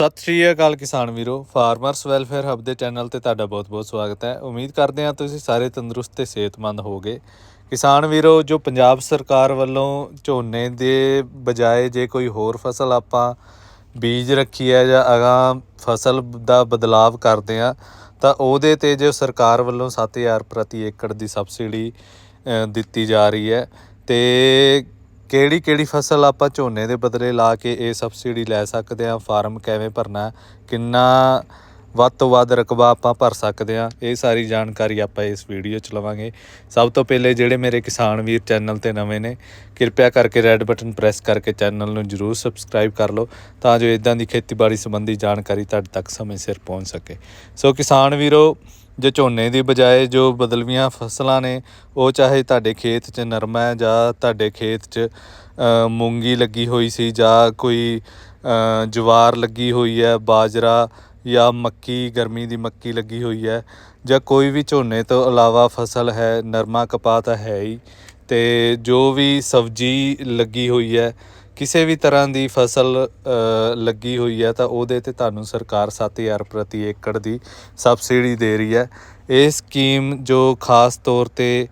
ਸਤਿ ਸ਼੍ਰੀ ਅਕਾਲ ਕਿਸਾਨ ਵੀਰੋ ਫਾਰਮਰਸ ਵੈਲਫੇਅਰ ਹੱਬ ਦੇ ਚੈਨਲ ਤੇ ਤੁਹਾਡਾ ਬਹੁਤ-ਬਹੁਤ ਸਵਾਗਤ ਹੈ। ਉਮੀਦ ਕਰਦੇ ਹਾਂ ਤੁਸੀਂ ਸਾਰੇ ਤੰਦਰੁਸਤ ਤੇ ਸਿਹਤਮੰਦ ਹੋਗੇ ਕਿਸਾਨ ਵੀਰੋ, ਜੋ ਪੰਜਾਬ ਸਰਕਾਰ ਵੱਲੋਂ ਝੋਨੇ ਦੇ ਬਜਾਏ ਜੇ ਕੋਈ ਹੋਰ ਫਸਲ ਆਪਾਂ ਬੀਜ ਰੱਖੀ ਹੈ ਜਾਂ ਅਗਾਂ ਫਸਲ ਦਾ ਬਦਲਾਵ ਕਰਦੇ ਆ ਤਾਂ ਉਹਦੇ ਤੇ ਜੋ ਸਰਕਾਰ ਵੱਲੋਂ 7000 ਪ੍ਰਤੀ ਏਕੜ ਦੀ ਸਬਸਿਡੀ ਦਿੱਤੀ ਜਾ ਰਹੀ ਹੈ। ਤੇ ਕਿਹੜੀ ਕਿਹੜੀ ਫਸਲ ਆਪਾਂ ਝੋਨੇ ਦੇ ਬਦਲੇ ਲਾ ਕੇ ਇਹ ਸਬਸਿਡੀ ਲੈ ਸਕਦੇ ਆ ਫਾਰਮ ਕਿਵੇਂ ਭਰਨਾ, ਕਿੰਨਾ ਵੱਧ ਤੋਂ ਵੱਧ ਰਕਬਾ ਆਪਾਂ ਭਰ ਸਕਦੇ ਆ ਇਹ ਸਾਰੀ ਜਾਣਕਾਰੀ ਆਪਾਂ ਇਸ ਵੀਡੀਓ ਚ ਲਵਾਂਗੇ। ਸਭ ਤੋਂ ਪਹਿਲੇ ਜਿਹੜੇ ਮੇਰੇ ਕਿਸਾਨ ਵੀਰ ਚੈਨਲ ਤੇ ਨਵੇਂ ਨੇ ਕਿਰਪਿਆ ਕਰਕੇ ਰੈੱਡ ਬਟਨ ਪ੍ਰੈਸ ਕਰਕੇ ਚੈਨਲ ਨੂੰ ਜਰੂਰ ਸਬਸਕ੍ਰਾਈਬ ਕਰ ਲਓ ਤਾਂ ਜੋ ਇਦਾਂ ਦੀ ਖੇਤੀਬਾੜੀ ਸੰਬੰਧੀ ਜਾਣਕਾਰੀ ਤੁਹਾਡੇ ਤੱਕ ਸਮੇਂ ਸਿਰ ਪਹੁੰਚ ਸਕੇ। ਸੋ ਕਿਸਾਨ ਵੀਰੋ, ਜੇ ਝੋਨੇ ਦੀ ਬਜਾਏ ਜੋ ਬਦਲਵੀਆਂ ਫਸਲਾਂ ਨੇ, ਉਹ ਚਾਹੇ ਤੁਹਾਡੇ ਖੇਤ 'ਚ ਨਰਮਾ ਹੈ ਜਾਂ ਤੁਹਾਡੇ ਖੇਤ 'ਚ ਮੂੰਗੀ ਲੱਗੀ ਹੋਈ ਸੀ ਜਾਂ ਕੋਈ ਜਵਾਰ ਲੱਗੀ ਹੋਈ ਹੈ, ਬਾਜਰਾ ਜਾਂ ਮੱਕੀ, ਗਰਮੀ ਦੀ ਮੱਕੀ ਲੱਗੀ ਹੋਈ ਹੈ ਜਾਂ ਕੋਈ ਵੀ ਝੋਨੇ ਤੋਂ ਇਲਾਵਾ ਫਸਲ ਹੈ, ਨਰਮਾ ਕਪਾਹ ਤਾਂ ਹੈ ਹੀ। ਤੇ ਜੋ ਵੀ ਸਬਜ਼ੀ ਲੱਗੀ ਹੋਈ ਹੈ, ਕਿਸੇ ਵੀ ਤਰ੍ਹਾਂ ਦੀ ਫਸਲ ਲੱਗੀ ਹੋਈ ਹੈ ਤਾਂ ਉਹਦੇ ਤੇ ਤੁਹਾਨੂੰ ਸਰਕਾਰ 7000 ਪ੍ਰਤੀ ਏਕੜ ਦੀ ਸਬਸਿਡੀ ਦੇ ਰਹੀ ਹੈ। ਇਹ ਸਕੀਮ ਜੋ ਖਾਸ ਤੌਰ ਤੇ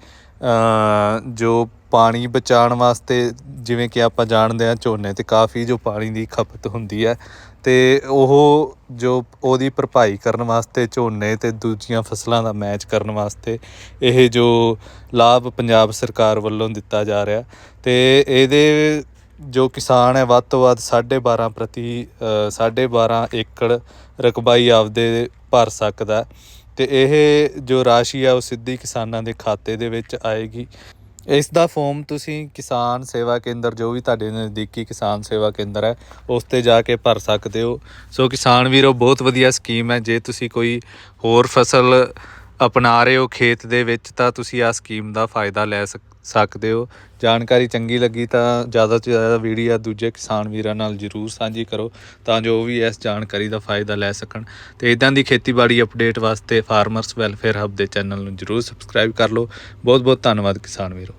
ਜੋ ਪਾਣੀ ਬਚਾਉਣ ਵਾਸਤੇ ਜਿਵੇਂ ਕਿ ਆਪਾਂ ਜਾਣਦੇ ਹਾਂ ਝੋਨੇ ਤੇ ਕਾਫੀ ਜੋ ਪਾਣੀ ਦੀ ਖਪਤ ਹੁੰਦੀ ਹੈ ਤੇ ਉਹ ਜੋ ਉਹਦੀ ਭਰਪਾਈ ਕਰਨ ਵਾਸਤੇ ਝੋਨੇ ਤੇ ਦੂਜੀਆਂ ਫਸਲਾਂ ਦਾ ਮੈਚ ਕਰਨ ਵਾਸਤੇ ਇਹ ਜੋ ਲਾਭ ਪੰਜਾਬ ਸਰਕਾਰ ਵੱਲੋਂ ਦਿੱਤਾ ਜਾ ਰਿਹਾ ਤੇ ਇਹਦੇ ਜੋ ਕਿਸਾਨ ਹੈ ਵੱਧ ਤੋਂ ਵੱਧ 12.5 ਪ੍ਰਤੀ ਅ, 12.5 ਏਕੜ ਰਕਬਾਈ ਆਪਦੇ ਭਰ ਸਕਦਾ ਤੇ ਇਹ ਜੋ ਰਾਸ਼ੀ ਆ ਉਹ ਸਿੱਧੀ ਕਿਸਾਨਾਂ ਦੇ ਖਾਤੇ ਦੇ ਵਿੱਚ ਆਏਗੀ। ਇਸ ਦਾ ਫਾਰਮ ਤੁਸੀਂ ਕਿਸਾਨ ਸੇਵਾ ਕੇਂਦਰ, ਜੋ ਵੀ ਤੁਹਾਡੇ ਨਜ਼ਦੀਕੀ ਕਿਸਾਨ ਸੇਵਾ ਕੇਂਦਰ ਹੈ, ਉਸ ਤੇ ਜਾ ਕੇ ਭਰ ਸਕਦੇ ਹੋ। ਸੋ ਕਿਸਾਨ ਵੀਰੋ, ਬਹੁਤ ਵਧੀਆ ਸਕੀਮ ਹੈ। ਜੇ ਤੁਸੀਂ ਕੋਈ ਹੋਰ ਫਸਲ ਅਪਣਾ ਰਹੇ ਹੋ ਖੇਤ ਦੇ ਵਿੱਚ, ਤਾਂ ਤੁਸੀਂ ਆ ਸਕੀਮ ਦਾ ਫਾਇਦਾ ਲੈ ਸਕਦੇ ਹੋ। ਜਾਣਕਾਰੀ ਚੰਗੀ ਲੱਗੀ ਤਾਂ ਜ਼ਿਆਦਾ ਤੋਂ ਜ਼ਿਆਦਾ ਵੀਡੀਓ ਦੂਜੇ ਕਿਸਾਨ ਵੀਰਾਂ ਨਾਲ ਜਰੂਰ ਸਾਂਝੀ ਕਰੋ, ਤਾਂ ਜੋ ਉਹ ਵੀ ਇਸ ਜਾਣਕਾਰੀ ਦਾ ਫਾਇਦਾ ਲੈ ਸਕਣ। ਤੇ ਇਦਾਂ ਦੀ ਖੇਤੀਬਾੜੀ ਅਪਡੇਟ ਵਾਸਤੇ ਫਾਰਮਰਸ ਵੈਲਫੇਅਰ ਹੱਬ ਦੇ ਚੈਨਲ ਨੂੰ ਜਰੂਰ ਸਬਸਕ੍ਰਾਈਬ ਕਰ ਲਓ। ਬਹੁਤ ਬਹੁਤ ਧੰਨਵਾਦ ਕਿਸਾਨ ਵੀਰੋ।